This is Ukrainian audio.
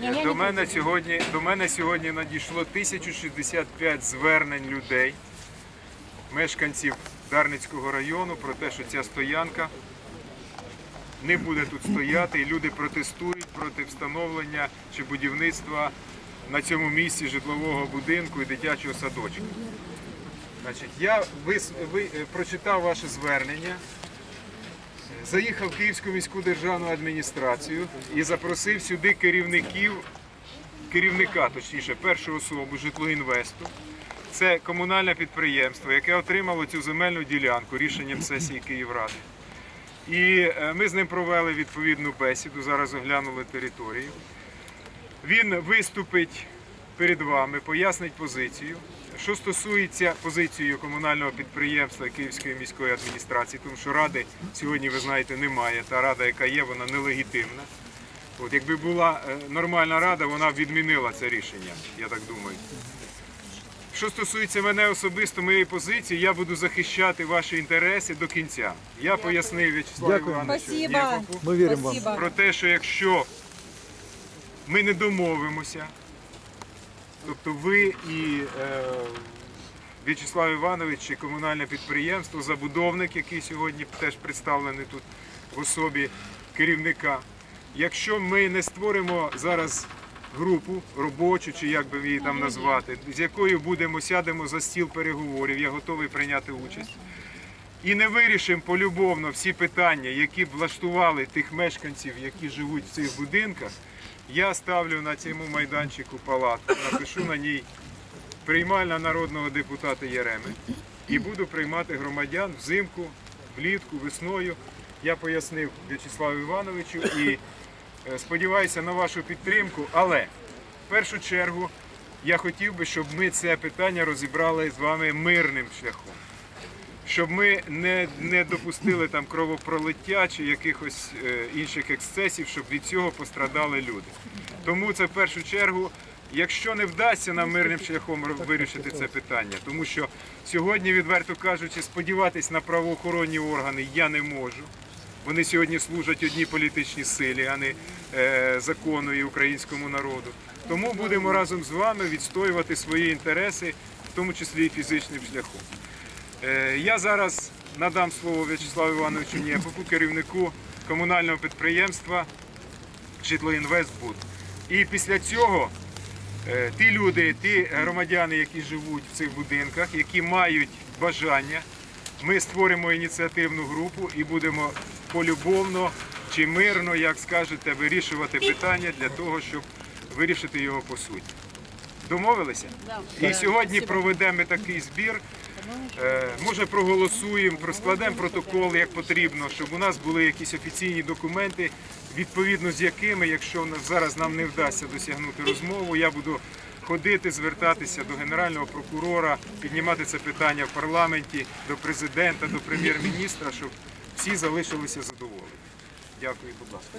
Ні, До мене сьогодні до мене сьогодні надійшло 1065 звернень людей, мешканців Дарницького району, про те, що ця стоянка не буде тут стояти, і люди протестують проти встановлення чи будівництва на цьому місці житлового будинку і дитячого садочка. Значить, я вис- ви, е, прочитав ваше звернення, заїхав в Київську міську державну адміністрацію і запросив сюди керівників, керівника, точніше, першу особу житлоінвесту. Це комунальне підприємство, яке отримало цю земельну ділянку рішенням сесії Київради. І е, ми з ним провели відповідну бесіду, зараз оглянули територію. Він виступить перед вами, пояснить позицію. Що стосується позиції комунального підприємства Київської міської адміністрації, тому що ради сьогодні, ви знаєте, немає. Та рада, яка є, вона нелегітимна. От якби була е, нормальна рада, вона б відмінила це рішення, я так думаю. Що стосується мене особисто, моєї позиції, я буду захищати ваші інтереси до кінця. Я пояснив В'ячеславу Дякую. Івановичу Спасибо. Ми віримо вам. Про те, що якщо ми не домовимося, тобто ви і е, В'ячеслав Іванович і комунальне підприємство, забудовник, який сьогодні теж представлений тут в особі керівника. Якщо ми не створимо зараз групу робочу, чи як би її там назвати, з якою будемо сядемо за стіл переговорів, я готовий прийняти участь і не вирішимо полюбовно всі питання, які б влаштували тих мешканців, які живуть в цих будинках, я ставлю на цьому майданчику палатку, напишу на ній приймальна народного депутата Єреми і буду приймати громадян взимку, влітку, весною. Я пояснив В'ячеславу Івановичу і е, сподіваюся на вашу підтримку, але в першу чергу я хотів би, щоб ми це питання розібрали з вами мирним шляхом щоб ми не, не допустили там кровопролиття чи якихось е, інших ексцесів, щоб від цього пострадали люди. Тому це в першу чергу, якщо не вдасться нам мирним шляхом вирішити це питання, тому що сьогодні, відверто кажучи, сподіватись на правоохоронні органи я не можу. Вони сьогодні служать одній політичній силі, а не е, закону і українському народу. Тому будемо разом з вами відстоювати свої інтереси, в тому числі і фізичним шляхом. Е, Я зараз надам слово В'ячеславу Івановичу Нєпоку, керівнику комунального підприємства Житлоінвестбуд. І після цього е, ті люди, ті громадяни, які живуть в цих будинках, які мають бажання, ми створимо ініціативну групу і будемо полюбовно чи мирно, як скажете, вирішувати питання для того, щоб вирішити його по суті. Домовилися? І сьогодні проведемо такий збір. Е, Може проголосуємо, складемо протокол як потрібно, щоб у нас були якісь офіційні документи, відповідно з якими, якщо зараз нам не вдасться досягнути розмову, я буду ходити, звертатися до генерального прокурора, піднімати це питання в парламенті, до президента, до прем'єр-міністра, щоб всі залишилися задоволені. Дякую, будь ласка.